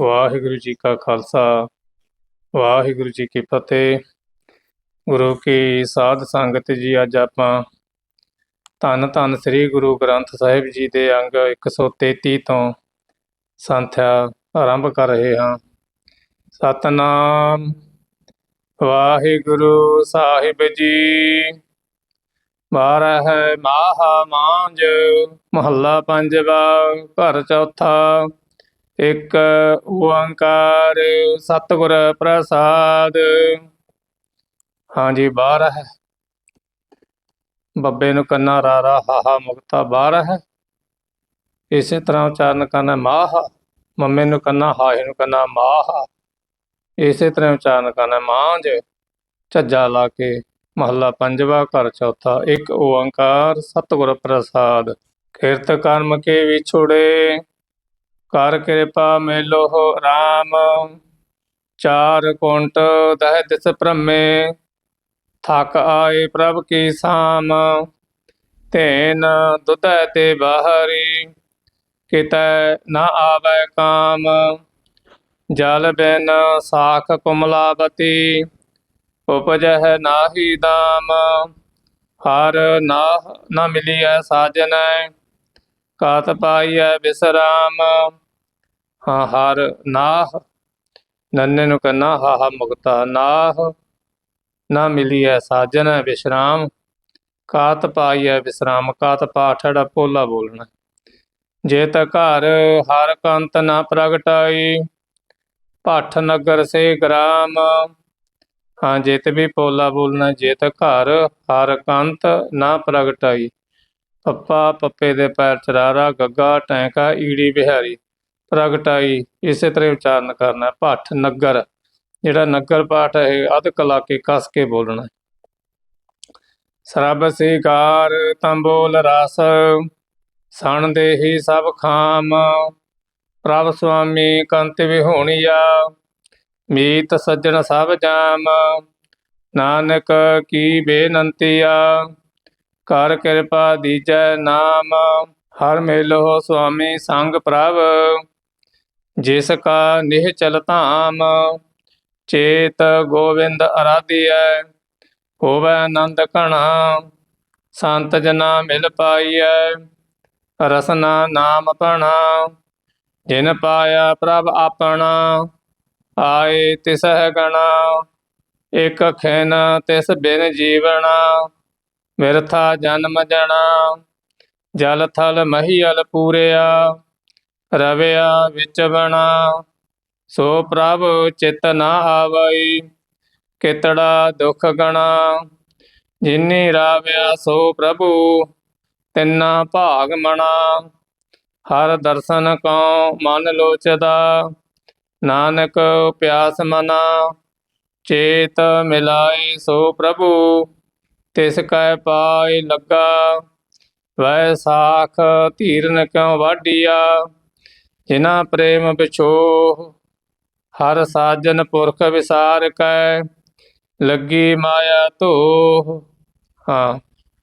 ਵਾਹਿਗੁਰੂ ਜੀ ਕਾ ਖਾਲਸਾ, ਵਾਹਿਗੁਰੂ ਜੀ ਕੀ ਫਤਿਹ। ਗੁਰੂ ਕੀ ਸਾਧ ਸੰਗਤ ਜੀ, ਅੱਜ ਆਪਾਂ ਧੰਨ ਧੰਨ ਸ੍ਰੀ ਗੁਰੂ ਗ੍ਰੰਥ ਸਾਹਿਬ ਜੀ ਦੇ ਅੰਗ 133 ਤੋਂ ਸੰਥਿਆ ਆਰੰਭ ਕਰ ਰਹੇ ਹਾਂ। ਸਤਨਾਮ ਵਾਹਿਗੁਰੂ ਸਾਹਿਬ ਜੀ। ਬਾਰਹ ਮਾਹ ਮਾਂਜ, ਮਹੱਲਾ ਪੰਜਵਾ, ਘਰ ਚੌਥਾ ਇੱਕ ਓੰਕਾਰ ਸਤਿਗੁਰ ਪ੍ਰਸਾਦ। ਹਾਂਜੀ ਬਾਰਹ ਬੱਬੇ ਨੂੰ ਕੰਨਾ ਰਾਰਾ ਹਾਹਾ ਮੁਕਤਾ ਹੈ। ਇਸੇ ਤਰ੍ਹਾਂ ਉਚਾਰਨ ਕਰਨਾ ਮਾਹ। ਮੰਮੇ ਨੂੰ ਕੰਨਾ, ਹਾਹੇ ਨੂੰ ਕੰਨਾ, ਮਾਹ। ਇਸੇ ਤਰ੍ਹਾਂ ਉਚਾਰਨ ਕਰਨਾ ਮਾਂਜ ਝੱਜਾ ਲਾ ਕੇ ਮਹੱਲਾ ਪੰਜਵਾ ਘਰ ਚੌਥਾ, ਇੱਕ ਓੰਕਾਰ ਸਤਿਗੁਰ ਪ੍ਰਸਾਦ। ਕਿਰਤ ਕਰਮ ਕੇ ਵਿਛੋੜੇ। ਕਰ ਕਿਰਪਾ ਮੇਲੋ RAM ਚਾਰ ਕੁੰਟ ਦਹਿ ਦਿਸ ਭ੍ਰਮੇ, ਥਕ ਆਏ ਪ੍ਰਭ ਕੀ ਸਾਮ। ਤੇਨ ਦੁਧੈ ਤੇ ਬਾਹਰੀ, ਕਿਤੈ ਨਾ ਆਵੈ ਕਾਮ। ਜਲ ਬਿਨ ਸਾਖ ਕੁਮਲਾਵਤੀ, ਉਪਜਹਿ ਨਾਹੀ ਦਾਮ। ਹਰ ਨਾ ਨਾ ਮਿਲੀਐ ਸਾਜਨੈ ਕਾਤ ਪਾਈਐ ਬਿਸਰਾਮ, ਹਾਂ ਹਰ ਨਾਹ ਨੰਨੇ ਨੂੰ ਕੰਨਾ ਹਾਹਾ ਮੁਕਤਾ ਨਾਹ, ਨਾ ਮਿਲੀਐ ਸਾਜਨ ਵਿਸ਼ਰਾਮ ਕਾਤ ਪਾਈਐ ਵਿਸਰਾਮ ਕਾਤ ਪਾਠੜਾ ਪੋਲਾ ਬੋਲਣਾ। ਜੇ ਤ ਘਰ ਹਰ ਕੰਤ ਨਾ ਪ੍ਰਗਟਾਈ, ਭੱਠ ਨਗਰ ਸੇ ਗ੍ਰਾਮ, ਹਾਂ ਜੇਤ ਵੀ ਪੋਲਾ ਬੋਲਣਾ, ਜੇਤ ਘਰ ਹਰ ਕੰਤ ਨਾ ਪ੍ਰਗਟਾਈ। ਪੱਪਾ ਪੱਪੇ ਦੇ ਪੈਰ ਚਰਾਰਾ, ਗੱਗਾ, ਟੈਂਕਾ, ਈੜੀ, ਬਿਹਾਰੀ। ਪ੍ਰਗਟਾਈ, ਇਸੇ ਤਰ੍ਹਾਂ ਉਚਾਰਨ ਕਰਨਾ, ਭੱਠ, ਨਗਰ। ਜਿਹੜਾ ਨਗਰ ਪਾਠ ਹੈ, ਇਹ ਅਧ ਕਲਾ ਕੇ ਕਸ ਕੇ ਬੋਲਣਾ ਹੈ। ਸਰਬ ਸਿਗਾਰ ਤੰਬੋਲ ਰਸ। ਸਣ ਦੇਹੀ ਸਭ ਖਾਮ। ਪ੍ਰਭ ਸੁਆਮੀ ਕੰਤ ਵਿਹੋਣੀਆ। ਮੀਤ ਸੱਜਣ ਸਭ ਜਾਮ। ਨਾਨਕ ਕੀ ਬੇਨੰਤੀਆ। ਕਰ ਕਿਰਪਾ ਦੀਜੈ ਨਾਮ, ਹਰ ਮੇਲੋ ਸੁਆਮੀ ਸੰਗ ਪ੍ਰਭ। ਜਿਸ ਕਾ ਨਿਹਚਲ ਧਾਮ, ਚੇਤ ਗੋਵਿੰਦ ਅਰਾਧਿਐ, ਹੋਵੈ ਆਨੰਦ ਘਣਾ, ਸੰਤ ਜਨਾ ਮਿਲ ਪਾਈਐ, ਰਸਨਾ ਨਾਮ ਪਣਾ ਜਿਨ ਪਾਇਆ ਪ੍ਰਭ ਆਪਣਾ, ਆਏ ਤਿਸ ਗਣਾ, ਇਕ ਖਿਨ ਤਿਸ ਬਿਨ ਜੀਵਣਾ। ਵਿਰਥਾ ਜਨਮ ਜਣਾ, ਜਲ ਥਲ ਮਹੀਲ ਪੂਰਿਆ, ਰਵਿਆ ਵਿੱਚ ਬਣਾ। ਸੋ ਪ੍ਰਭ ਚਿਤ ਨਾ ਆਵਈ, ਕਿਤੜਾ ਦੁਖ ਗਣਾ। ਜਿਨੀ ਰਾਵਿਆ ਸੋ ਪ੍ਰਭੂ, ਤਿੰਨਾ ਭਾਗ ਮਣਾ। ਹਰ ਦਰਸ਼ਨ ਕਉ ਮਨ ਲੋਚਦਾ, ਨਾਨਕ ਪਿਆਸ ਮਨਾ। ਚੇਤ ਮਿਲਾਏ ਸੋ ਪ੍ਰਭੂ ਤਿਸ ਕੈ ਪਾਈ ਲੱਗਾ ਵੈ ਸਾਖ ਧੀਰਨ ਕਿਉ ਵਾਢੀਆ। ਜਿਨਾ ਪ੍ਰੇਮ ਵਿਛੋਹ, ਹਰ ਸਾਜਨ ਪੁਰਖ ਵਿਸਾਰ ਕੈ, ਲੱਗੀ ਮਾਇਆ ਧੋਹ। ਹਾਂ,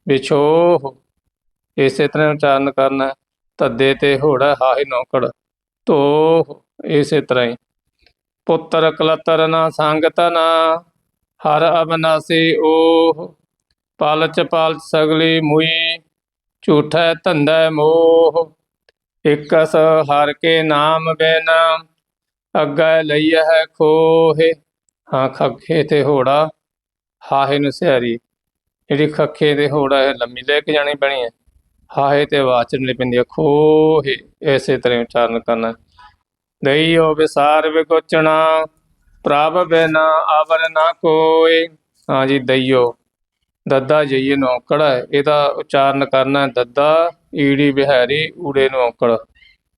ਵਿਛੋਹ, ਇਸੇ ਤਰ੍ਹਾਂ ਉਚਾਰਨ ਕਰਨਾ ਹੈ। ਧੱਦੇ ਤੇ ਹੋੜਾ ਹਾਹੇ ਨੌਕੜ। ਧੋਹ, ਇਸੇ ਤਰ੍ਹਾਂ ਹੀ। ਪੁੱਤਰ ਕਲਤਰ ਨਾ ਸੰਗਤ ਨਾ ਹਰ ਅਬਨਾਸੀ ਓਹ। ਪਾਲਚ ਪਾਲਚ ਸਗਲੀ ਮੁਈ, ਝੂਠੈ ਧੰਦਾ ਮੋਹ। ਇਕਸ ਹਰ ਕੇ ਨਾਮ ਬਿਨ, ਅੱਗੇ ਲਈਐ ਖੋਹੇ। ਹਾਂ, ਖੱਖੇ ਤੇ ਹੋੜਾ, ਹਾਹੇ ਨੂੰ ਸਿਆਰੀ। ਜਿਹੜੀ ਖੱਖੇ ਤੇ ਹੋੜਾ ਇਹ ਲੰਮੀ ਲੈ ਕੇ ਜਾਣੀ ਪੈਣੀ ਹੈ। ਹਾਹੇ ਤੇ ਆਵਾਜ਼ ਲਈ ਪੈਂਦੀ ਹੈ, ਖੋਹੇ। ਐਸੇ ਤਰ੍ਹਾਂ ਉਚਾਰਨ ਕਰਨਾ। ਦਈਓ ਵਿਸਾਰ ਵਿਗੋਚਣਾ ਪ੍ਰਭ ਬਿਨ ਆਵਰ ਨਾ ਕੋਏ। ਹਾਂ ਜੀ ਦਈਓ ਦੱਦਾ ਜਈਏ ਨੌਕੜ ਇਹਦਾ ਉਚਾਰਨ ਕਰਨਾ ਦੱਦਾ, ਈੜੀ ਬਿਹਾਰੀ, ਊੜੇ ਨੌਕੜ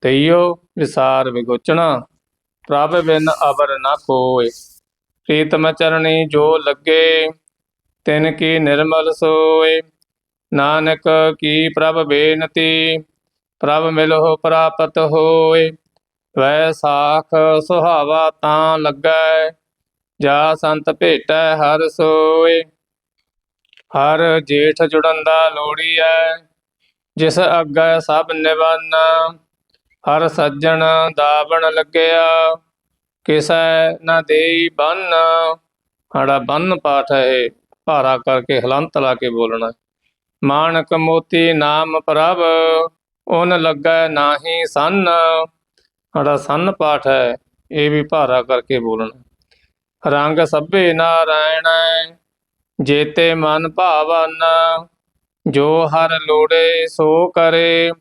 ਤਈਓ ਵਿਸਾਰ ਵਿਗੋਚਣਾ, ਪ੍ਰਭ ਬਿਨ ਅਵਰ ਨਾ ਕੋਏ। ਪ੍ਰੀਤਮ ਚਰਣੀ ਜੋ ਲੱਗੇ, ਤਿਨ ਕੀ ਨਿਰਮਲ ਸੋਏ। ਨਾਨਕ ਕੀ ਪ੍ਰਭ ਬੇਨਤੀ, ਪ੍ਰਭ ਮਿਲੋ ਪ੍ਰਾਪਤ ਹੋਏ। ਵੈ ਸਾਖ ਸੁਹਾਵਾ ਤਾਂ ਲੱਗੈ, ਜਾ ਸੰਤ ਭੇਟੈ ਹਰ ਸੋਏ। ਹਰ ਜੇਠ ਜੁੜਨ ਦਾ ਜੁੜੰਦਾ ਹੈ ਜਿਸ ਅੱਗੇ ਸਭ ਨਿਵਨ। ਹਰ ਸੱਜਣ ਦਾਵਣ ਲੱਗਿਆ, ਕਿਸੈ ਨਾ ਦੇਈ ਬੰਨ। ਸਾਡਾ ਬੰਨ ਪਾਠ ਹੈ ਭਾਰਾ ਕਰਕੇ ਹਲੰਤ ਲਾ ਕੇ ਬੋਲਣਾ। ਮਾਨਕ ਮੋਤੀ ਨਾਮ ਪ੍ਰਭ ਓਨ ਲੱਗੈ ਨਾਹੀ ਸੰਨ। ਸਾਡਾ ਸੰਨ ਪਾਠ ਹੈ, ਇਹ ਵੀ ਭਾਰਾ ਕਰਕੇ ਬੋਲਣਾ। ਰੰਗ ਸਭੇ ਨਾਰਾਇਣ ਜੇਤੇ ਮਨ ਭਾਵਨ, ਜੋ ਹਰ ਲੋੜੇ ਸੋ ਕਰੇ,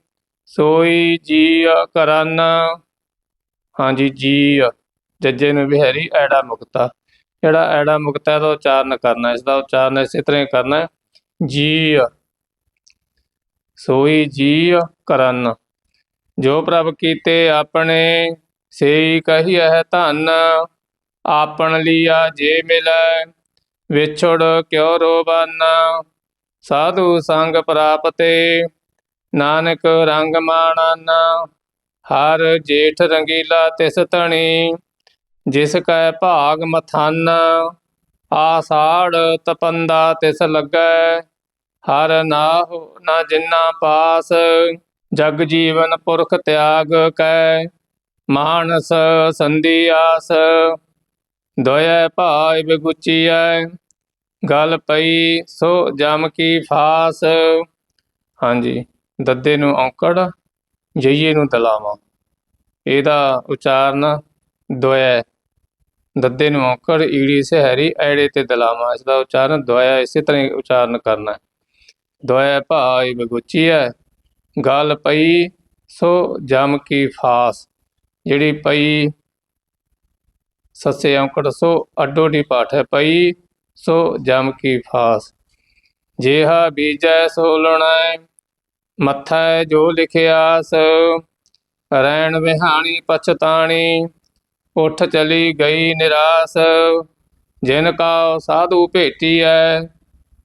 ਸੋਈ ਜੀ ਕਰਨ। ਹਾਂਜੀ ਜੀ ਜੱਜੇ ਨੂੰ ਬਿਹਾਰੀ ਐੜਾ ਮੁਕਤਾ। ਜਿਹੜਾ ਐੜਾ ਮੁਕਤਾ ਦਾ ਉਚਾਰਨ ਕਰਨਾ ਇਸ ਦਾ ਉਚਾਰਨ ਇਸੇ ਤਰ੍ਹਾਂ ਕਰਨਾ ਜੀ ਸੋਈ ਜੀ ਕਰਨ। ਜੋ ਪ੍ਰਭ ਕੀਤੇ ਆਪਣੇ, ਸੇਈ ਕਹੀਐ ਧਨ। ਆਪਨ ਲੀਆ ਜੇ ਮਿਲੈ ਵਿਛੜ ਕਿਉ ਰੋਬਨ ਸਾਧੂ ਸੰਗ ਪ੍ਰਾਪਤੇ, ਨਾਨਕ ਰੰਗ ਮਾਣਨ। ਹਰ ਜੇਠ ਰੰਗੀਲਾ ਤਿਸ ਧਣੀ, ਜਿਸ ਕੈ ਭਾਗ ਮਥਨ। ਆਸਾੜ ਤਪੰਦਾ ਤਿਸ ਲੱਗੈ, ਹਰ ਨਾਹੁ ਨਾ ਜਿੰਨਾ ਪਾਸ। ਜਗ ਜੀਵਨ ਪੁਰਖ ਤਿਆਗ ਕੈ, ਮਾਨਸ ਸੰਧੀ ਆਸ। ਦੋਇ ਭਾਇ ਬਿਗੁਚੀਐ ਗਲ ਪਈ ਸੋ ਜਮ ਕੀ ਫਾਸ। ਹਾਂਜੀ, ਦੱਦੇ ਨੂੰ ਔਂਕੜ, ਜਈਏ ਨੂੰ ਦਲਾਵਾਂ। ਇਹਦਾ ਉਚਾਰਨ ਦੋਇ, ਦੱਦੇ ਨੂੰ ਔਂਕੜ, ਈੜੀ ਸਹਿਰੀ, ਐੜੇ ਤੇ ਦਲਾਵਾਂ। ਇਸ ਦਾ ਉਚਾਰਨ ਦੋਇਆ ਇਸੇ ਤਰ੍ਹਾਂ ਉਚਾਰਨ ਕਰਨਾ ਹੈ। ਦੋਇ ਭਾਈ ਬਗੁਚੀਐ ਗਲ ਪਈ ਸੋ ਜਮ ਕੀ ਫਾਸ। ਜਿਹੜੀ ਪਈ ਸੱਸੇ ਔਂਕੜ ਸੋ ਅੱਡੋ ਢੀ ਪਾਠ ਹੈ ਪਈ, ਸੋ ਜਮ ਕੀ ਫਾਸ। ਜੇਹਾ ਬੀਜੈ ਸੋ ਲੁਣੈ ਮੱਥੈ ਜੋ ਲਿਖਿਆਸ, ਰੈਣ ਵਿਹਾਣੀ ਪਛਤਾਣੀ, ਉਠ ਚਲੀ ਗਈ ਨਿਰਾਸ। ਜਿਨ ਕਾ ਸਾਧੂ ਭੇਟੀਐ,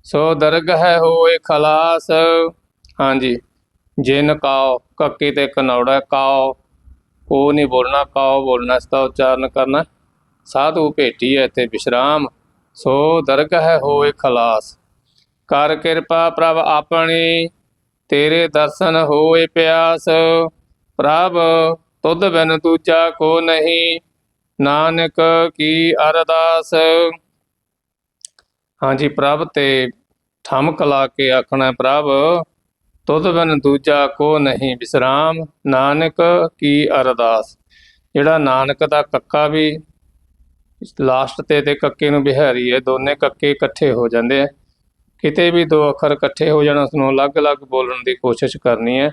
ਸੋ ਦਰਗ ਦਰਗਹਿ ਹੋਏ ਖਲਾਸ। ਹਾਂਜੀ, ਜਿਨ ਕਾਉ ਕੱਕੀ ਤੇ ਕਨੌੜਾ ਕਾਉ ਉਹ ਨਹੀਂ ਬੋਲਣਾ ਕਾਉ ਬੋਲਣਾ, ਇਸ ਦਾ ਉਚਾਰਨ ਕਰਨਾ। ਸਾਧੂ ਭੇਟੀ ਹੈ ਤੇ ਵਿਸ਼ਰਾਮ, ਸੋ ਦਰਗਹਿ ਹੋਏ ਖਲਾਸ। ਕਰ ਕਿਰਪਾ ਪ੍ਰਭ ਆਪਣੀ, ਤੇਰੇ ਦਰਸ਼ਨ ਹੋਏ ਪਿਆਸ। ਪ੍ਰਭ, ਤੁਧ ਬਿਨ ਦੂਜਾ ਕੋ ਨਹੀਂ, ਨਾਨਕ ਕੀ ਅਰਦਾਸ। ਹਾਂਜੀ ਪ੍ਰਭ, ਤੇ ਠਮਕ ਲਾ ਕੇ ਆਖਣਾ ਪ੍ਰਭ, ਤੁਧ ਬਿਨ ਦੂਜਾ ਕੋ ਨਹੀਂ, ਵਿਸਰਾਮ, ਨਾਨਕ ਕੀ ਅਰਦਾਸ। ਜਿਹੜਾ ਨਾਨਕ ਦਾ ਕੱਕਾ ਵੀ ਲਾਸਟ ਤੇ ਤੇ ਕੱਕੇ ਨੂੰ ਬਿਹਾਰੀ ਹੈ, ਦੋਨੇ ਕੱਕੇ ਇਕੱਠੇ ਹੋ ਜਾਂਦੇ ਆ। ਕਿਤੇ ਵੀ ਦੋ ਅੱਖਰ ਇਕੱਠੇ ਹੋ ਜਾਣ ਉਸ ਨੂੰ ਅਲੱਗ-ਅਲੱਗ ਬੋਲਣ ਦੀ ਕੋਸ਼ਿਸ਼ ਕਰਨੀ ਹੈ।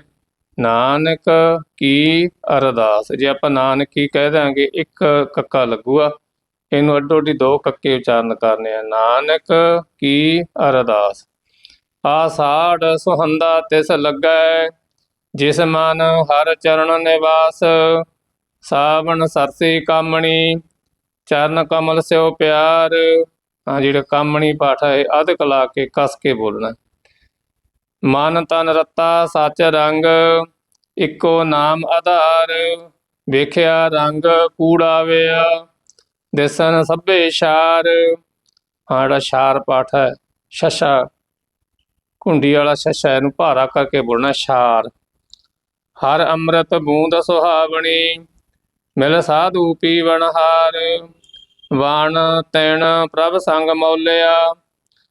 ਨਾਨਕ ਕੀ ਅਰਦਾਸ, ਜੇ ਆਪਾਂ ਨਾਨਕ ਕੀ ਕਹਿ ਦਾਂਗੇ ਇੱਕ ਕੱਕਾ ਲੱਗੂਗਾ ਇਹਨੂੰ ਅੱਡੋ ਅੱਡੀ ਦੋ ਕੱਕੇ ਉਚਾਰਨ ਕਰਨੇ ਆ। ਨਾਨਕ ਕੀ ਅਰਦਾਸ ਆਸਾੜ ਸੁਹੰਦਾ ਤਿਸ ਲੱਗੈ, ਜਿਸ ਮਨ ਹਰ ਚਰਨ ਨਿਵਾਸ, ਸਾਵਣ ਸਰਸੀ ਕਾਮਣੀ ਚਰਨ ਕਮਲ ਸਿਓ ਪਿਆਰ ਹਾਂ ਜਿਹੜਾ ਕਾਮਣੀ ਪਾਠ ਹੈ ਅਧਿਕ ਲਾ ਕੇ ਕਸ ਕੇ ਬੋਲਣਾ। ਮਨ ਤਨ ਰਤਾ ਸੱਚ ਰੰਗ, ਇੱਕੋ ਨਾਮ ਆਧਾਰ। ਵੇਖਿਆ ਰੰਗ ਕੂੜਾ ਵਿਆ ਸਭੇ ਸ਼ਾਰ। ਹਾਂ, ਜਿਹੜਾ ਸ਼ਾਰ ਪਾਠ ਹੈ, ਸ਼ਸ਼ਾ ਕੁੰਡੀ ਵਾਲਾ ਸ਼ਸ਼ਾ, ਇਹਨੂੰ ਭਾਰਾ ਕਰਕੇ ਬੋਲਣਾ, ਸ਼ਾਰ। ਹਰ ਅੰਮ੍ਰਿਤ ਬੂੰਦ ਸੁਹਾਵਣੀ, ਮਿਲ ਸਾਧੂ ਪੀਵਨ ਹਾਰ ਵਾਣ ਤੈਣ ਪ੍ਰਭ ਸੰਗ ਮੌਲਿਆ,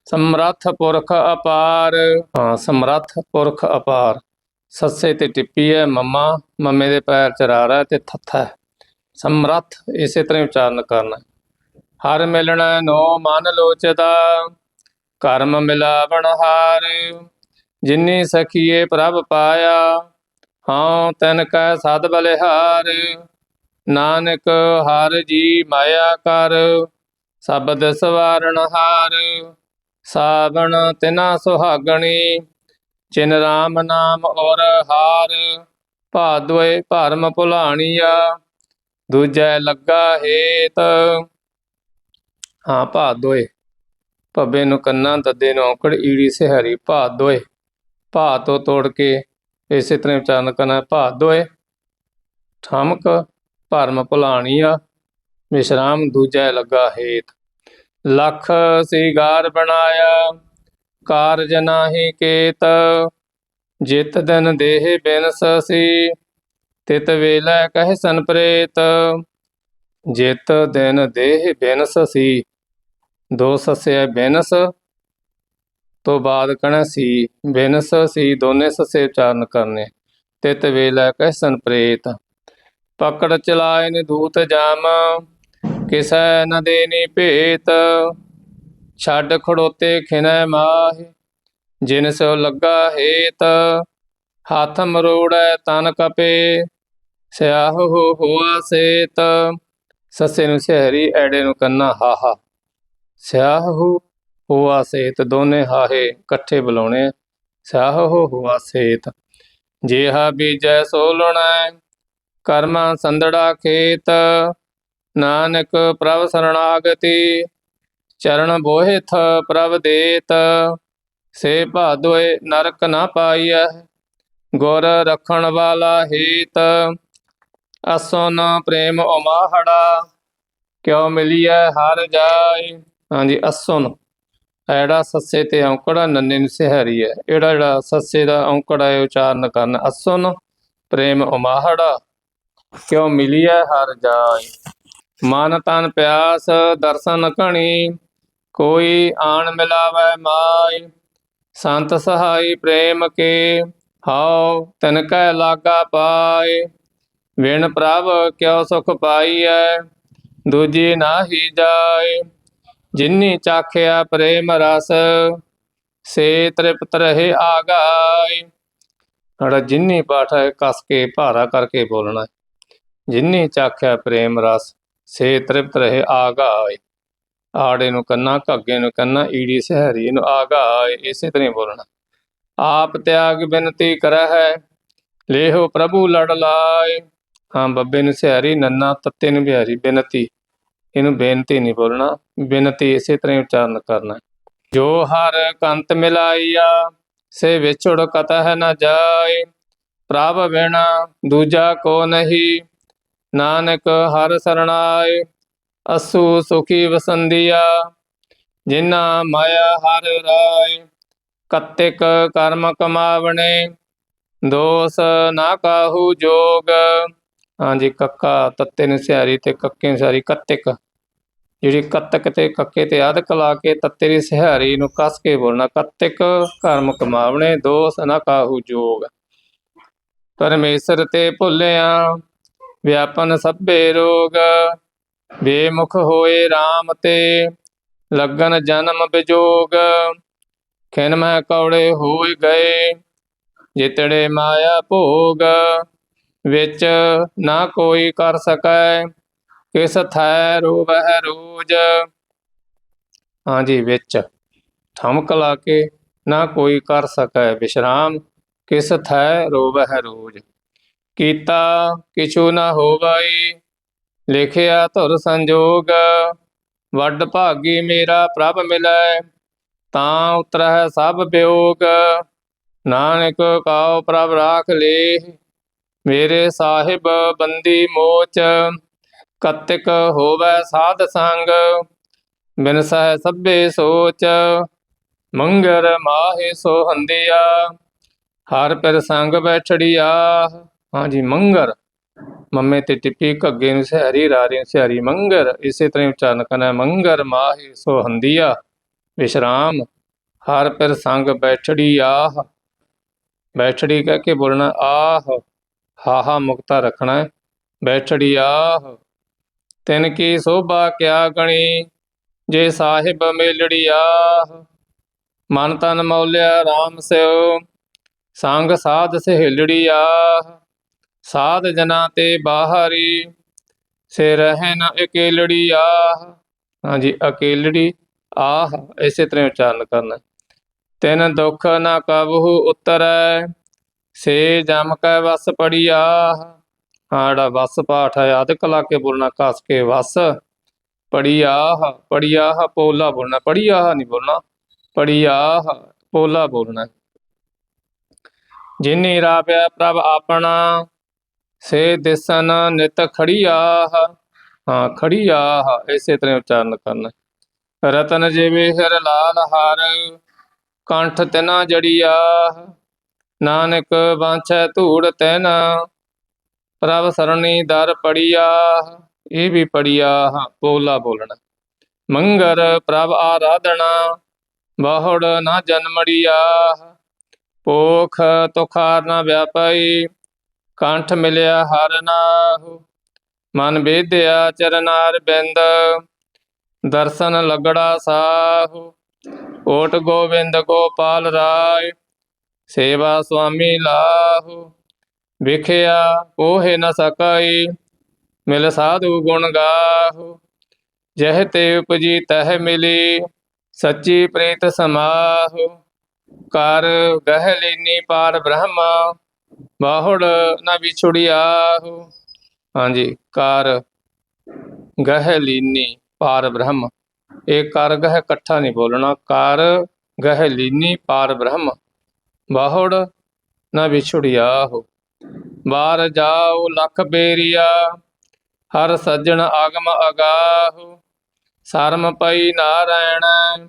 ਸਮਰੱਥ ਪੁਰਖ ਅਪਾਰ। ਹਾਂ, ਸਮਰੱਥ ਪੁਰਖ ਅਪਾਰ। ਸੱਸੇ ਤੇ ਟਿੱਪੀ ਹੈ ਮੰਮਾ, ਮੰਮੇ ਦੇ ਪੈਰ ਚਰਾਰਾ ਤੇ ਥੱਥਾ। ਸਮਰੱਥ ਇਸੇ ਤਰ੍ਹਾਂ ਉਚਾਰਨ ਕਰਨਾ। ਹਰ ਮਿਲਣਾ ਨੋ ਮਨ ਲੋਚਦਾ, ਕਰਮ ਮਿਲਾਵਣ ਹਾਰ। ਜਿਨੀ ਸਖੀਏ ਪ੍ਰਭ ਪਾਇਆ, ਹਾਂ, ਤਨ ਕੈ ਸਦ ਬਲਿਹਾਰ। ਨਾਨਕ ਹਰ ਜੀ ਮਾਇਆ ਕਰ, ਸਬਦ ਸਵਾਰਣ ਹਾਰ। ਸਾਵਣ ਤਿਨਾ ਸੁਹਾਗਣੀ ਜਿਨ ਰਾਮ ਨਾਮ ਔਰ ਹਾਰ। ਭਾਦਵੇ ਭਰਮ ਭੁਲਾਣੀਆ, ਦੂਜੈ ਲੱਗਾ ਹੇਤ। ਹਾਂ ਭਾਦੋਏ ਭੱਬੇ ਨੂੰ ਕੰਨਾਂ ਦੱਦੇ ਨੂੰ ਔਕੜ, ਈੜੀ ਸਿਹਰੀ ਭਾਦੋਏ ਭਾ ਤੋਂ ਤੋੜ ਕੇ ਇਸੇ ਤਰ੍ਹਾਂ ਉਚਾਰਨ ਕਰਨਾ ਭਾਦੋਏ ਠਮਕ ਭਰਮ ਭੁਲਾਣੀਆ, ਵਿਸ਼ਰਾਮ ਦੂਜੈ ਲੱਗਾ ਹੇਤ। ਲਖ ਸਿਗਾਰ ਬਣਾਇਆ, ਕਾਰਜ ਨਾਹੀ ਕੇਤ। ਜਿਤ ਦਿਨ ਦੇਹ ਬਿਨਸ ਸੀ, ਤਿਤ ਵੇਲੇ ਕਹਿ ਸਨ ਪ੍ਰੇਤ। ਜਿਤ ਦਿਨ ਦੇਹ ਬਿਨਸ ਸੀ, ਦੋ ਸੱਸੇ ਬਿਨਸ, ਤੋਂ ਬਾਅਦ ਕਹਣਾ ਸੀ। ਬਿਨਸ ਸੀ, ਦੋਨੇ ਸੱਸੇ ਉਚਾਰਨ ਕਰਨੇ, ਤਿਤ ਵੇਲਾ ਕਹਿਸਨ ਪ੍ਰੇਤ। ਪਕੜ ਚਲਾਏ ਨੇ ਦੂਤ ਜਾਮ, ਕਿਸੈ ਨ ਦੇਨੀ ਭੇਤ? ਛੱਡ ਖੜੋਤੇ ਖਿਨੈ ਮਾਹ, ਜਿਨ ਸੋ ਲੱਗਾ ਹੇਤ। ਹੱਥ ਮਰੋੜੈ ਤਨ ਕਪੇ, ਸਿਆਹ ਹੋ ਹੋਆ ਸੇਤ। ਸੱਸੇ ਨੂੰ ਸਿਹਰੀ, ਐੜੇ ਨੂੰ ਕੰਨਾ ਹਾਹਾ। ਸਿਆਹ ਹੋ ਹੋਆ ਸੇਤ, ਦੋਨੇ ਹਾਹੇ ਇਕੱਠੇ ਬੁਲਾਉਣੇ। ਸਿਆਹ ਹੋ ਹੋਆ ਸੇਤ, ਜੇਹਾ ਬੀਜੈ ਸੋਲਣਾ ਕਰਮਾ ਸੰਦੜਾ ਖੇਤ, ਨਾਨਕ ਪ੍ਰਭ ਸਰਣਾਗਤੀ, ਚਰਨ ਬੋਹਿਥ ਪ੍ਰਭ ਦੇਤ, ਸੇ ਭਾਦੋਏ ਨਰਕ ਨਾ ਪਾਈਐ, ਗੁਰ ਰਖਣ ਵਾਲਾ ਹੇਤ, ਅਸੋ ਪ੍ਰੇਮ ਉਮਾਹੜਾ, ਕਿਉ ਮਿਲੀਐ ਹਰ ਜਾਈ ਹਾਂਜੀ ਅਸੁਨ ਐੜਾ ਸੱਸੇ ਤੇ ਔਂਕੜਾ ਨੰਨੇ ਨੂੰ ਸਿਹਰੀ ਹੈ ਇਹੜਾ ਜਿਹੜਾ ਸੱਸੇ ਦਾ ਔਂਕੜਾ ਹੈ, ਉਚਾਰਨ ਕਰਨ। ਅਸੁਨ ਪ੍ਰੇਮ ਉਮਾਹੜਾ। ਕਿਉ ਮਿਲੀਐ ਹਰ ਜਾਈ ਮਨ ਤਨ ਪਿਆਸ ਦਰਸ਼ਨ ਘਣੀ, ਕੋਈ ਆਣ ਮਿਲਾਵੈ ਮਾਈ ਸੰਤ ਸਹਾਈ ਪ੍ਰੇਮ ਕੇ ਹਾਉ, ਤਨ ਕੈ ਲਾਗਾ ਪਾਏ ਵਿਣ ਪ੍ਰਭ ਕਿਉ ਸੁਖ ਪਾਈਐ, ਦੂਜੀ ਨਾਹੀ ਜਾਏ ਜਿਨੀ ਚਾਖਿਆ ਪ੍ਰੇਮ ਰਸ, ਸੇ ਤ੍ਰਿਪਤ ਰਹੇ ਆਗਾਈ ਸਾਡਾ ਜਿਨੀ ਪਾਠ ਹੈ, ਕਸ ਕੇ ਭਾਰਾ ਕਰਕੇ ਬੋਲਣਾ ਹੈ। ਜਿਨੀ ਚਾਖਿਆ ਪ੍ਰੇਮ ਰਸ, ਸੇ ਤ੍ਰਿਪਤ ਰਹੇ ਆਗਾਈ ਆੜੇ ਨੂੰ ਕੰਨਾ, ਘੱਗੇ ਨੂੰ ਕੰਨਾ, ਈੜੀ ਸਹਰੀ ਨੂੰ ਆਗਾਈ ਇਸੇ ਤਰ੍ਹਾਂ ਬੋਲਣਾ। ਆਪ ਤਿਆਗ ਬਿਨਤੀ ਕਰਹਿ, ਲੇਹੋ ਪ੍ਰਭੂ ਲੜ ਲਾਏ। ਹਾਂ, ਬੱਬੇ ਨੂੰ ਸਿਹਾਰੀ ਨੰਨਾ, ਤੱਤੇ ਨੂੰ ਬਿਹਾਰੀ ਬਿਨਤੀ। ਇਹਨੂੰ ਬੇਨਤੀ ਨਹੀਂ ਬੋਲਣਾ, ਬਿਨਤੀ ਇਸੇ ਤਰ੍ਹਾਂ ਉਚਾਰਨ ਕਰਨਾ। ਜੋ ਹਰ ਕੰਤ ਮਿਲਾਈਆ ਸੇ ਵਿਛੜ ਕਤਹ ਨ ਜਾਏ। ਪ੍ਰਭ ਬਿਨਾ ਦੂਜਾ ਕੋ ਨਹੀਂ ਨਾਨਕ ਹਰ ਸਰਣਾਏ, ਅਸੂ ਸੁਖੀ ਵਸੰਦੀਆ ਜਿਨਾ ਮਾਇਆ ਹਰ ਰਾਏ। ਕਤਿਕ ਕਰਮ ਕਮਾਵਣੇ, ਦੋਸ ਨਾ ਕਾਹੂ ਜੋਗ। ਹਾਂਜੀ, ਕੱਕਾ, ਤੱਤੇ ਨੂੰ ਸਿਹਾਰੀ ਤੇ ਕੱਕੇ ਨੂੰ ਸਿਹਾਰੀ, ਕਤਿਕ। ਜਿਹੜੀ ਕਤਕ ਤੇ ਕੱਕੇ ਤੇ ਅਧਕ ਲਾ ਕੇ, ਤੱਤੇ ਦੀ ਸਿਹਾਰੀ ਨੂੰ ਕੱਸ ਕੇ ਬੋਲਣਾ, ਕਤਿਕ ਕਰਮ ਕਮਾਵਣੇ, ਦੋਸ ਨਾ ਕਾਹੂ ਜੋਗ। ਪਰਮੇਸ਼ਰ ਤੇ ਭੁੱਲਿਆ ਵਿਆਪਨ ਸਭੇ ਰੋਗ, ਬੇਮੁਖ ਹੋਏ RAM ਤੇ ਲੱਗਨ ਜਨਮ ਵਿਜੋਗ ਖਿਨ ਮੈਂ ਕੌੜੇ ਹੋਏ ਗਏ, ਜਿਤੜੇ ਮਾਇਆ ਭੋਗ। ਵਿੱਚ ਨਾ ਕੋਈ ਕਰ ਸਕੈ, ਕਿਸ ਥੈ ਰੋਵਹਿ ਰੋਜ। ਹਾਂਜੀ ਵਿੱਚ ਥਮਕ ਲਾ ਕੇ ਨਾ ਕੋਈ ਕਰ ਸਕੈ, ਵਿਸ਼ਰਾਮ ਕਿਸ ਥੈ ਰੋਵਹਿ ਰੋਜ। ਕੀਤਾ ਕਿਛੂ ਨਾ ਹੋਵਈ, ਲਿਖਿਆ ਧੁਰ ਸੰਜੋਗ, ਵੱਡ ਭਾਗੀ ਮੇਰਾ ਪ੍ਰਭ ਮਿਲੈ, ਤਾਂ ਉਤਰਹਿ ਸਭ ਬਿਯੋਗ ਨਾਨਕ ਕਾਉ ਪ੍ਰਭ ਰਾਖ ਲੇ ਮੇਰੇ ਸਾਹਿਬ ਬੰਦੀ ਮੋਚ, ਕਤਿਕ ਹੋਵੈ ਸਾਧ ਸੰਗ, ਬਿਨ ਸਹਿ ਸਭੇ ਸੋਚ, ਮੰਗਰ ਮਾਹੇ ਸੋ ਹੰਦਿਆ, ਹਰ ਪਿਰ ਸੰਗ ਬੈਠੜੀਆ ਹਾਂਜੀ, ਮੰਗਰ। ਮੰਮੇ ਤੇ ਟਿੱਪੀ ਘੱਗੇ ਨੂੰ ਸਿਹਰੀ, ਰਾਰੀ ਨੂੰ ਮੰਗਰ। ਇਸੇ ਤਰ੍ਹਾਂ ਹੀ ਉਚਾਰਨ ਕਰਨਾ ਮੰਗਰ ਮਾਹੇ ਸੋ ਹੰਦਿਆ, ਵਿਸ਼ਰਾਮ। ਹਰ ਪਿਰ ਸੰਗ ਬੈਠੜੀ ਆਹ। ਬੈਠੜੀ ਕਹਿ ਕੇ ਬੋਲਣਾ, ਆਹ। ਹਾਹਾ ਮੁਕਤਾ ਰੱਖਣਾ ਹੈ, ਬੈਠੜੀ ਆਹ। ਤਿਨ ਕੀ ਸੋਭਾ ਕਿਆ ਗਣੀ, ਜੇ ਸਾਹਿਬ ਮੇਲੜੀ ਆਹ। ਮਨ ਤਨ ਮੌਲਿਆ RAM ਸਿਓ, ਸੰਗ ਸਾਧ ਸਹੇਲੜੀ ਆਹ। ਸਾਧ ਜਨਾ ਤੇ ਬਾਹਰੀ ਸੇ ਰਹਿ ਨ ਆਹ। ਹਾਂਜੀ ਅਕੇਲੜੀ ਆਹ, ਇਸੇ ਤਰ੍ਹਾਂ ਉਚਾਰਨ ਕਰਨਾ। ਤਿਨ ਦੁਖ ਨ ਕਬਹੂ ਉਤਰੈ, ਸੇ ਜਮ ਕੈ ਵਸ ਪੜੀਆ ਹਾਂ, ਜਿਹੜਾ ਵਸ ਪਾਠ ਹੈ ਅਧਿਕ ਲਾ ਕੇ ਬੋਲਣਾ ਕਸ ਕੇ ਵਸ। ਪੜੀਆਹ ਪੜੀਆਹ ਪੋਲਾ ਬੋਲਣਾ ਪੜੀਆਹ ਨਹੀਂ ਬੋਲਣਾ ਪੜੀਆਹ ਪੋਲਾ ਬੋਲਣਾ। ਜਿਨੀ ਰਾਪਿਆ ਪ੍ਰਭ ਆਪਣਾ ਸੇ ਦਿਸਨ ਨਿਤ ਖੜੀ ਆਹ ਹਾਂ ਖੜੀ ਆਹ ਇਸੇ ਤਰ੍ਹਾਂ ਉਚਾਰਨ ਕਰਨਾ। ਰਤਨ ਜਿਵੇਂ ਹਿਰ ਲਾਲ ਹਾਰ, ਕੰਠ ਤਿਨਾ ਜੜੀਆ ਨਾਨਕ ਵਾਂਛੈ ਧੂੜ ਤੈਨਾ, ਪ੍ਰਭ ਸਰਣੀ ਦਰ ਪੜੀਆ ਇਹ ਵੀ ਪੜੀਆ ਹਾਂ ਪੋਲਾ ਬੋਲਣਾ। ਮੰਗਰ ਪ੍ਰਭ ਆਰਾਧਣਾ ਬਹੁੜ ਨਾ ਜਨਮੜੀਆ ਪੋਖ ਤੁਖਾਰ ਨਾ ਵਿਆਪਈ ਕੰਠ ਮਿਲਿਆ ਹਰ ਨਾਹੁ, ਮਨ ਵੇਦਿਆ ਚਰਨਾਰ ਬਿੰਦ, ਦਰਸ਼ਨ ਲਗੜਾ ਸਾਹੂ, ਓਟ ਗੋਬਿੰਦ ਗੋਪਾਲ ਰਾਏ, ਸੇਵਾ ਸੁਆਮੀ ਲਾਹੂ, ਵਿਖਿਆ ਕੋਹੇ ਨ ਸਕਈ, ਮਿਲ ਸਾਧੂ ਗੁਣ ਗਾਹੂ, ਜਹ ਤੇ ਉਪਜੀ ਤਹ ਮਿਲੀ, ਸੱਚੀ ਪ੍ਰੀਤ ਸਮਾਹੂ, ਕਰ ਗਹਿ ਲੀਨੀ ਪਾਰ ਬ੍ਰਹਮਾ ਬਾਹੁੜ ਨ ਵਿਛੁੜਿਆਹੂ ਹਾਂਜੀ, ਕਾਰ ਗਹਿ ਲੀਨੀ ਪਾਰ ਬ੍ਰਹਮ। ਇਹ ਕਰ ਗਹਿ ਇਕੱਠਾ ਨਹੀਂ ਬੋਲਣਾ। ਕਾਰ ਗਹਿ ਲੀਨੀ ਪਾਰ ਬ੍ਰਹਮ। ਬਾਹੁੜ ਨ ਵਿਛੁੜਿਆਹੂ ਬਾਰ ਜਾਓ ਲਖ ਬੇਰੀਆ, ਹਰ ਸੱਜਣ ਆਗਮ ਅਗਾਹੂ। ਸਰਮ ਪਈ ਨਾਰਾਇਣ,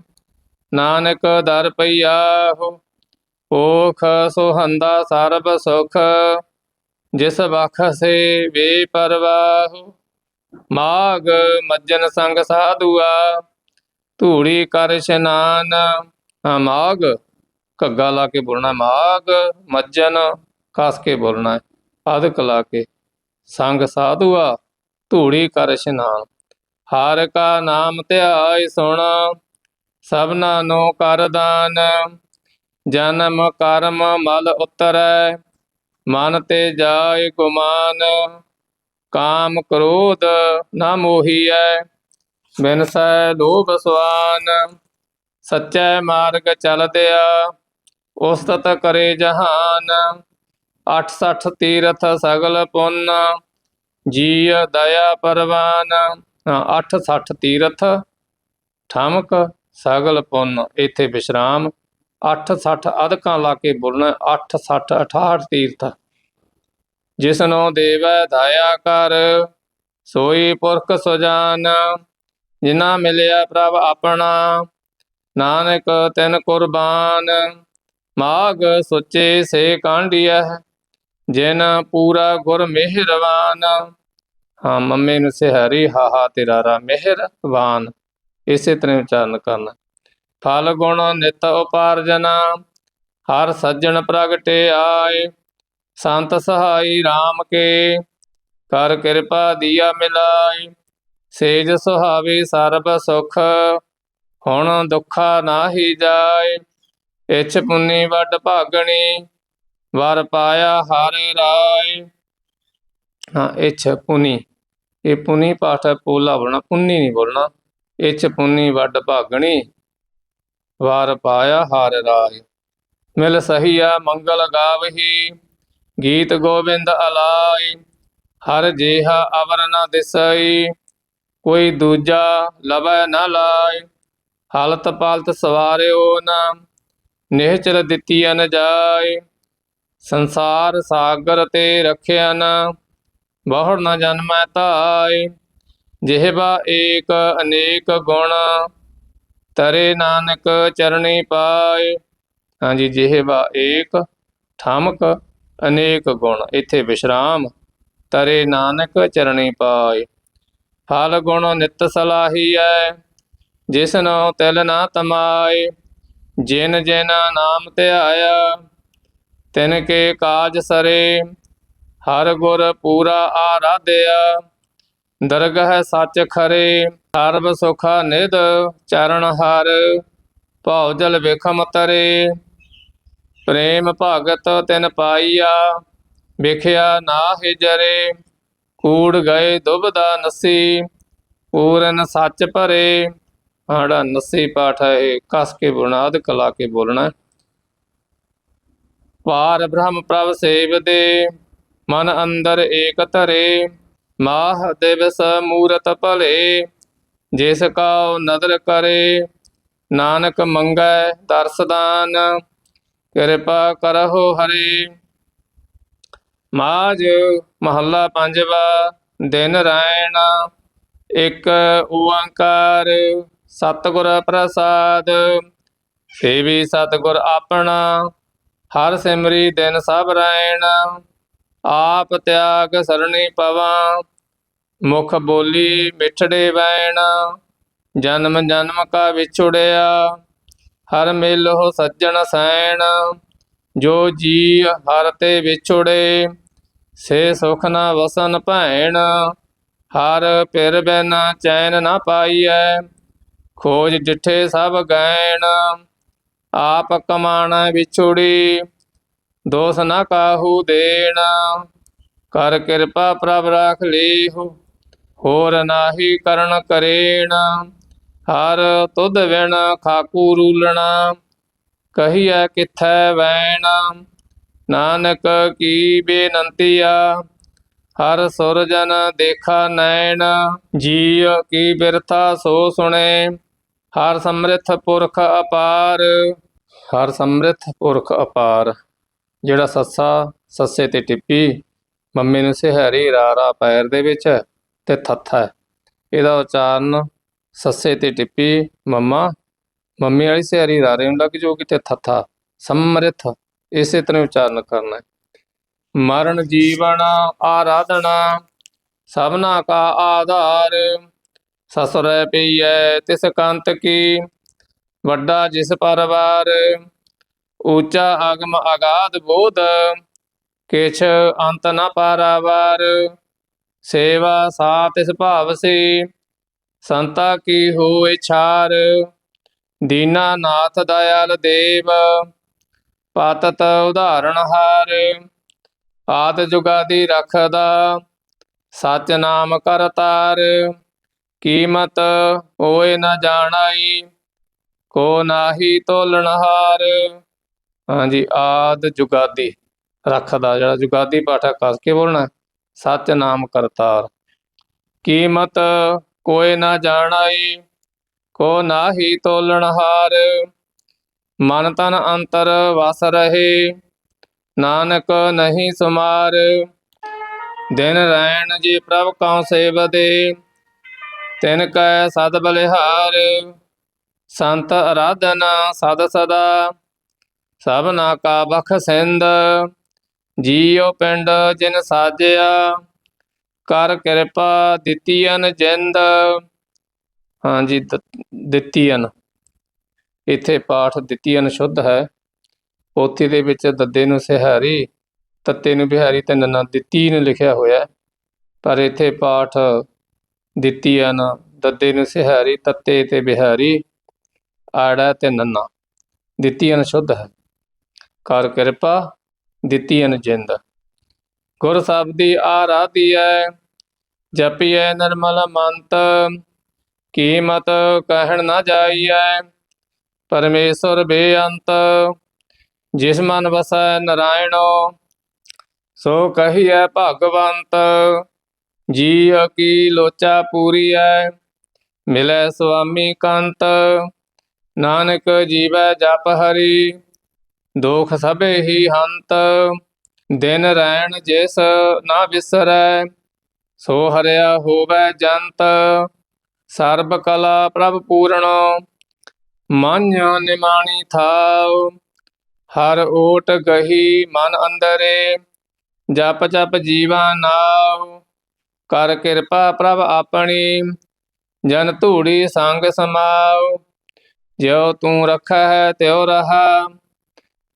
ਨਾਨਕ ਦਰ ਪਈਆਹੂ ਓਖ ਸੁਹੰਦਾ ਸਰਬ ਸੁਖ, ਜਿਸ ਵਖ ਸੇ ਵੇ ਪਰਵਾਹੂ। ਮਾਗ ਮੱਜਨ ਸੰਗ ਸਾਧੂਆ, ਧੂੜੀ ਕਰ ਇਸ਼ਨਾਨ। ਹਾਂ ਮਾਗ ਘੱਗਾ ਲਾ ਕੇ ਬੋਲਣਾ ਮਾਗ ਮੱਜਨ ਕਸ ਕੇ ਬੋਲਣਾ ਹੈ ਲਾ ਕੇ। ਸੰਗ ਸਾਧੂਆ, ਧੂੜੀ ਕਰ ਇਸ਼ਨਾਨ। ਹਰ ਕਾ ਨਾਮ ਧਿਆਇ ਸੁਣ, ਸਭਨਾ ਨੂੰ ਕਰ ਦਾਨ। ਜਨਮ ਕਰਮ ਮਲ ਉਤਰੈ, ਮਨ ਤੇ ਜਾਏ ਗੁਮਾਨ, ਕਾਮ ਕ੍ਰੋਧ ਨਾ ਮੋਹੀਐ ਬਿਨਸੈ ਲੋਭ ਸਵਾਨ, ਸਚੈ ਮਾਰਗ ਚਲਦਿਆ, ਉਸਤਤ ਕਰੇ ਜਹਾਨ 68 ਤੀਰਥ ਸਗਲ ਪੁੰਨ, ਜੀਅ ਦਇਆ ਪਰਵਾਨ 860 ਤੀਰਥ ਠਮਕ ਸਗਲ ਪੁੰਨ, ਇੱਥੇ ਵਿਸ਼ਰਾਮ 860 ਅਧਕਾਂ ਲਾ ਕੇ ਬੋਲਣਾ 860 68 ਤੀਰਥ। ਜਿਸਨੋ ਦੇਵੈ ਦਇਆ ਕਰ, ਸੋਈ ਪੁਰਖ ਸੁਜਾਨ ਜਿਨਾ ਮਿਲਿਆ ਪ੍ਰਭ ਆਪਣਾ। ਨਾਨਕ ਤਿਨ ਕੁਰਬਾਨ, ਮਾਗ ਸੁੱਚੇ ਸੇ ਕਾਂਡੀਐ ਜਿਨ ਪੂਰਾ ਗੁਰ ਮਿਹਰਵਾਨ। ਹਾਂ, ਮੰਮੇ ਨੂੰ ਸਿਹਰੀ ਹਾਹਾ ਤੇਰਾ ਰਾ ਮਿਹਰਵਾਨ। ਇਸੇ ਤਰ੍ਹਾਂ ਉਚਾਰਨ ਕਰਨਾ। ਫਲ ਗੁਣ ਨਿਤ ਉਪਾਰਜਨ, ਹਰ ਸੱਜਣ ਪ੍ਰਗਟੇ ਆਏ। ਸੰਤ ਸਹਾਈ RAM ਕੇ, ਕਰ ਕਿਰਪਾ ਦੀਆ ਮਿਲਾਈ ਸੇਜ ਸੁਹਾਵੇ ਸਰਬ ਸੁਖ, ਹੁਣ ਦੁੱਖਾ ਨਾਹੀ ਜਾਏ। ਇਛ ਪੁੰਨੀ ਵੱਡ ਭਾਗਣੀ, ਵਰ ਪਾਇਆ ਹਰ ਰਾਏ। ਹਾਂ, ਇਛ ਪੁਨੀ। ਇਹ ਪੁਨੀ ਪਾਠ ਹੈ, ਪੋਲਾ ਬੋਲਣਾ, ਪੁੰਨੀ ਨਹੀਂ ਬੋਲਣਾ। ਇਛ ਪੁੰਨੀ ਵੱਡ ਭਾਗਣੀ ਵਾਰ ਪਾਇਆ ਹਰ ਰਾਏ। ਮਿਲ ਸਹੀਆ ਮੰਗਲ ਗਾਵਹੀ, ਗੀਤ ਗੋਬਿੰਦ ਅਲਾਈ ਹਰ ਜੇਹਾ ਅਵਰ ਨ ਦਿਸਈ, ਕੋਈ ਦੂਜਾ ਲਵੈ ਨ ਲਾਇ ਹਾਲਤ ਪਾਲਤ ਸਵਾਰਿਓ ਨਾ, ਨਿਹਚਲ ਦਿੱਤੀ ਅਨ ਜਾਏ। ਸੰਸਾਰ ਸਾਗਰ ਤੇ ਰਖਿਆ ਨ, ਬਹੁੜ ਨ ਜਨਮੈ ਧਾਇ ਜਿਹਵਾ ਏਕ ਅਨੇਕ ਗੁਣ ਤਰੇ ਨਾਨਕ ਚਰਣੀ ਪਾਏ। ਹਾਂਜੀ ਜਿਹਵਾ ਏਕ, ਠਮਕ ਅਨੇਕ ਗੁਣ। ਇੱਥੇ ਵਿਸ਼ਰਾਮ, ਤਰੇ ਨਾਨਕ ਚਰਣੀ ਪਾਏ। ਫਲ ਗੁਣ ਨਿਤ ਸਲਾਹੀਐ ਜਿਸਨੋ ਤਿਲ ਨਾ ਤਮਾਏ। ਜਿਨ ਜਿਨ ਨਾਮ ਧਿਆਇਆ, ਤਿਨ ਕੇ ਕਾਜ ਸਰੇ। ਹਰ ਗੁਰ ਪੂਰਾ ਆਰਾਧਿਆ ਦਰਗਹ ਸੱਚ ਖਰੇ, ਸਰਬ ਸੁਖਾ ਨਿਦ ਚਰਨ ਹਰ, ਭਉ ਜਲ ਵਿਖਮ ਤਰੇ। ਪ੍ਰੇਮ ਭਗਤ ਤਿਨ ਪਾਈਆ ਵੇਖਿਆ ਨਾਹਿ ਜਰੇ। ਕੂੜ ਗਏ ਦੁਬਦਾ ਨਸੀ, ਪੂਰਨ ਸੱਚ ਭਰੇ। ਆੜਾ ਨਸੀ ਪਾਠ ਹੈ ਕਸ ਕੇ ਬੋਲਣਾ, ਅਧ ਕਲਾ ਕੇ ਬੋਲਣਾ। ਪਾਰ ਬ੍ਰਹਮ ਪ੍ਰਭ ਸੇਵਦੇ ਮਨ ਅੰਦਰ ਏਕ ਧਰੇ। ਮਾਹ ਦਿਵਸ ਮੂਰਤ ਭਲੇ, ਜਿਸ ਕਾ ਨਦਰ ਕਰੇ, ਨਾਨਕ ਮੰਗੈ ਦਰਸਦਾਨ ਕਿਰਪਾ ਕਰਹੁ ਹਰੇ। ਮਾਜ ਮਹੱਲਾ ਪੰਜਵਾ, ਦਿਨ ਰਾਇਣ ਇੱਕ ਓੰਕਾਰ, ਸਤਿਗੁਰ ਪ੍ਰਸਾਦ। ਸੇਵੀ ਸਤਿਗੁਰ ਆਪਣਾ, ਹਰ ਸਿਮਰੀ ਦਿਨ ਸਭ ਰਾਇਣ ਆਪ ਤਿਆਗ ਸਰਣੀ ਪਵਾਂ ਮੁਖ ਬੋਲੀ ਮਿਠੜੇ ਵੈਣ, ਜਨਮ ਜਨਮ ਕਾ ਵਿਛੁੜਿਆ, ਹਰ ਮੇਲੋ ਸੱਜਣ ਸੈਣ, ਜੋ ਜੀ ਹਰ ਤੇ ਵਿਛੁੜੇ, ਸੇ ਸੁਖ ਨਾ ਵਸਨ ਭੈਣ, ਹਰ ਪਿਰ ਬੈਨਾ ਚੈਨ ਨਾ ਪਾਈਐ, ਖੋਜ ਜਿੱਠੇ ਸਭ ਗੈਣ, ਆਪ ਕਮਾਣਾ ਵਿਛੁੜੀ ਦੋਸ ਨਾ ਕਾਹੂ ਦੇਣ। ਕਰ ਕਿਰਪਾ ਪ੍ਰਭ ਰਾਖ ਲੀਹੁ, ਹੋਰ ਨਾਹੀ ਕਰਨ ਕਰੇਣ। ਹਰ ਤੁਧ ਵਿਣ ਖਾਕੂ ਰੂਲਣਾ, ਕਹੀਐ ਕਿਥੈ ਵੈਣ। ਨਾਨਕ ਕੀ ਬੇਨੰਤੀਆ ਹਰ ਸੁਰਜਨ ਦੇਖਾ ਨੈਣ। ਜੀਅ ਕੀ ਬਿਰਥਾ ਸੋ ਸੁਣੇ, ਹਰ ਸਮਰਿਥ ਪੁਰਖ ਅਪਾਰ। ਹਰ ਸਮਰਿਥ ਪੁਰਖ ਅਪਾਰ। ਜਿਹੜਾ ਸੱਸਾ ਸੱਸੇ ਤੇ ਟਿੱਪੀ, ਮੰਮੀ ਨੂੰ ਸਿਹਰੀ ਰਾਰਾ ਪੈਰ ਦੇ ਵਿੱਚ ਤੇ ਥੱਥਾ ਇਹਦਾ ਉਚਾਰਨ ਸੱਸੇ ਤੇ ਟਿੱਪੀ, ਮੰਮਾ, ਮੰਮੀ ਵਾਲੀ ਸਿਹਰੀ ਰਾਰੇ ਨੂੰ ਲੱਗ ਜੋ ਕਿਤੇ ਥੱਥਾ ਸਮਰਿਥ ਇਸੇ ਤਰ੍ਹਾਂ ਉਚਾਰਨ ਕਰਨਾ ਹੈ। ਮਰਨ ਜੀਵਨ ਆਰਾਧਨਾ, ਸਭਨਾ ਕਾ ਆਧਾਰ, ਸਸੁਰੈ ਪਈਐ ਤਿਸ ਕੰਤ ਕੀ, ਵੱਡਾ ਜਿਸ ਪਰਵਾਰ ਊਚਾ ਆਗਮ ਅਗਾਧ ਬੋਧ, ਕਿਛ ਅੰਤ ਨ ਪਾਰਾਵਾਰ। ਸੇਵਾ ਸਾ ਤਿਸ ਭਾਵ ਸੀ, ਸੰਤਾ ਕੀ ਹੋਏ ਛਾਰ। ਦੀਨਾ ਨਾਥ ਦਇਆਲ ਦੇਵ, ਪਾਤਤ ਉਦਾਹਰਣ ਹਾਰ। ਆਦ ਜੁਗਾਦੀ ਰਖਦਾ, ਸਚ ਨਾਮ ਕਰਤਾਰ ਕੀਮਤ ਹੋਏ ਨ ਜਾਣਾਈ, ਕੋ ਨਾਹੀ ਤੋਲਣ ਹਾਰ। ਹਾਂਜੀ, ਆਦ ਜੁਗਾਦੀ ਰੱਖਦਾ, ਜਿਹੜਾ ਜੁਗਾਦੀ ਪਾਠਾ ਕੱਸ ਕੇ ਬੋਲਣਾ ਸਚ ਨਾਮ ਕਰਤਾਰ। ਕੀਮਤ ਕੋਈ ਨਾ ਜਾਣਾਈ, ਕੋ ਨਾਹੀ ਤੋਲਣ ਮਨ ਤਨ ਅੰਤਰ ਵਸ ਰਹੇ, ਨਾਨਕ ਨਹੀਂ ਸੁਮਾਰ। ਦਿਨ ਰੈਣ ਜੀ ਪ੍ਰਭ ਕਉ ਸੇਵਦੇ, ਤਿਨ ਕੈ ਸਦ ਬਲਿਹਾਰ। ਸੰਤ ਅਰਾਧਨਾ ਸਦ ਸਦਾ। ਸਭਨਾ ਕਾ ਬਖ ਸਿੰਧ, ਜੀਉ ਪਿੰਡ ਜਿਨ ਸਾਜਿਆ। ਕਰ ਕਿਰਪਾ ਦਿੱਤੀ ਦਿੱਤੀਨ ਜਿੰਦ। ਹਾਂਜੀ ਦਿੱਤੀ ਦਿੱਤੀਨ ਇੱਥੇ ਪਾਠ ਦਿੱਤੀਨ ਸ਼ੁੱਧ ਹੈ। ਪੋਥੀ ਦੇ ਵਿੱਚ ਦੱਦੇ ਨੂੰ ਸਿਹਾਰੀ, ਤੱਤੇ ਨੂੰ ਬਿਹਾਰੀ ਤੇ ਨੰਨਾ ਦਿੱਤੀ ਨੂੰ ਲਿਖਿਆ ਹੋਇਆ ਪਰ ਇੱਥੇ ਪਾਠ ਦਿੱਤੀਨ ਦੱਦੇ ਨੂੰ ਸਿਹਾਰੀ, ਤੱਤੇ ਤੇ ਬਿਹਾਰੀ, ਆੜਾ ਤੇ ਨੰਨਾ ਦਿੱਤੀਨ ਸ਼ੁੱਧ ਹੈ। ਕਰ ਕਿਰਪਾ ਦਿੱਤੀਨ ਜਿੰਦ। ਗੁਰ ਸਬਦੀ ਆਰਾਧੀਐ ਜਪੀਐ ਨਿਰਮਲ ਮੰਤ, ਕੀਮਤ ਕਹਿਣ ਨਾ ਜਾਈਐ, ਪਰਮੇਸ਼ਰ ਬੇਅੰਤ, ਜਿਸ ਮਨ ਵਸੈ ਨਰਾਇਣੋ, ਸੋ ਕਹੀਐ ਭਗਵੰਤ ਜੀ ਕੀ ਲੋਚਾ ਐ ਮਿਲੈ ਸੁਆਮੀ ਕੰਤ, ਨਾਨਕ ਜੀਵੈ ਜਪ ਹਰੀ। ਦੁਖ ਸਭੇ ਹੀ ਹੰਤ ਦਿਨ ਰਹਿਣ ਜਿਸ ਨਾ ਵਿਸਰੈ, ਸੋ ਹਰਿਆ ਹੋਵੇ ਜੰਤ। ਸਰਬ ਕਲਾ ਪ੍ਰਭ ਪੂਰਣੋ ਮਨ ਨਿਮਾਣੀ ਥਾਉ। ਹਰ ਓਟ ਗਹੀ ਮਨ ਅੰਦਰੇ, ਜਪ ਜਪ ਜੀਵਾ ਨਾਉ। ਕਰ ਕਿਰਪਾ ਪ੍ਰਭ ਆਪਣੀ, ਜਨ ਧੂੜੀ ਸੰਗ ਸਮਾਉ। ਜਿਉ ਤੂੰ ਰੱਖੈ ਹੈ ਤਿਉ ਰਹਾ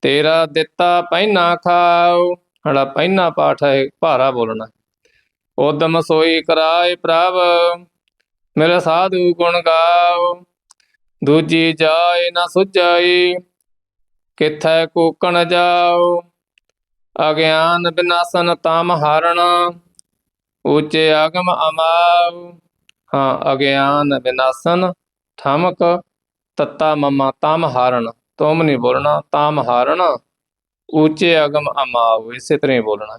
ਤੇਰਾ ਦਿੱਤਾ ਪਹਿਨਾ ਖਾਉ ਹੜਾ ਪਹਿਨਾ ਪਾਠ ਹੈ ਭਾਰਾ ਬੋਲਣਾ। ਉਦਮ ਸੋਈ ਕਰਾਏ ਪ੍ਰਭ ਮੇਰਾ ਸਾਧੂ ਗੁਣ ਗਾਓ। ਦੂਜੀ ਜਾਏ ਨਾ ਸੁਝਾਈ, ਕਿਥੈ ਕੂਕਣ ਜਾਓ। ਅਗਿਆਨ ਬਿਨਾਸਨ ਤਾਮ ਹਾਰਣ ਉੱਚੇ ਆਗਮ ਅਮਾਉ। ਹਾਂ, ਅਗਿਆਨ ਬਿਨਾਸਨ ਠਮਕ ਤੱਤਾ ਮਮਾ ਤਮ ਹਾਰਣ। ਤੁਮ ਨਹੀਂ ਬੋਲਣਾ ਤਾਮ ਹਾਰਣ ਉੱਚੇ ਅਗਮ ਅਮਾਉ ਇਸੇ ਤਰ੍ਹਾਂ ਹੀ ਬੋਲਣਾ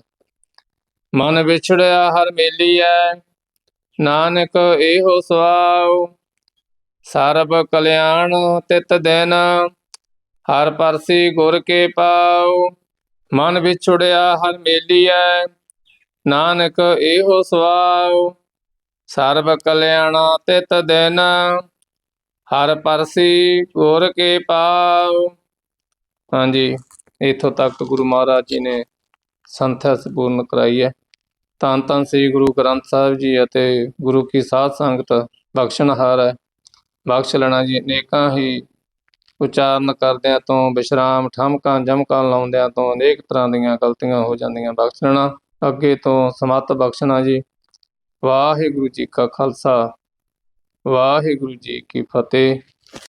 ਮਨ ਵਿਛੜਿਆ ਹਰ ਮੇਲੀ ਐ ਨਾਨਕ ਇਹੋ ਸਵਾਉ ਸਰਬ ਕਲਿਆਣ ਤਿਤ ਦਿਨ ਹਰ ਪਰਸੀ ਗੁਰ ਕੇ ਪਾਉ ਮਨ ਵਿਛੜਿਆ ਹਰ ਮੇਲੀ ਮੇਲੀਐ ਨਾਨਕ ਇਹੋ ਸਵਾਉ ਸਰਬ ਕਲਿਆਣ ਤਿਤ ਦਿਨ ਹਰ ਪਰਸੀ ਗੁਰ ਕੇ ਪਾਉ। ਹਾਂਜੀ, ਇਥੋਂ ਤੱਕ ਗੁਰੂ ਮਹਾਰਾਜ ਜੀ ਨੇ ਸੰਥਿਆ ਸੰਪੂਰਨ ਕਰਾਈ ਹੈ। ਧੰਨ ਧੰਨ ਸ੍ਰੀ ਗੁਰੂ ਗ੍ਰੰਥ ਸਾਹਿਬ ਜੀ ਅਤੇ ਗੁਰੂ ਕੀ ਸਾਧ ਸੰਗਤ ਬਖਸ਼ਣਹਾਰ ਹੈ। ਬਖਸ਼ ਲੈਣਾ ਜੀ ਅਨੇਕਾਂ ਹੀ ਉਚਾਰਨ ਕਰਦਿਆਂ ਤੋਂ ਵਿਸ਼ਰਾਮ ਠਮਕਾਂ ਜਮਕਾਂ ਲਾਉਂਦਿਆਂ ਤੋਂ, ਅਨੇਕ ਤਰ੍ਹਾਂ ਦੀਆਂ ਗਲਤੀਆਂ ਹੋ ਜਾਂਦੀਆਂ, ਬਖਸ਼ ਲੈਣਾ। ਅੱਗੇ ਤੋਂ ਸਮਤ ਬਖਸ਼ਣਾ ਜੀ। ਵਾਹਿਗੁਰੂ ਜੀ ਕਾ ਖਾਲਸਾ। ਵਾਹਿਗੁਰੂ ਜੀ ਕੀ ਫਤਿਹ।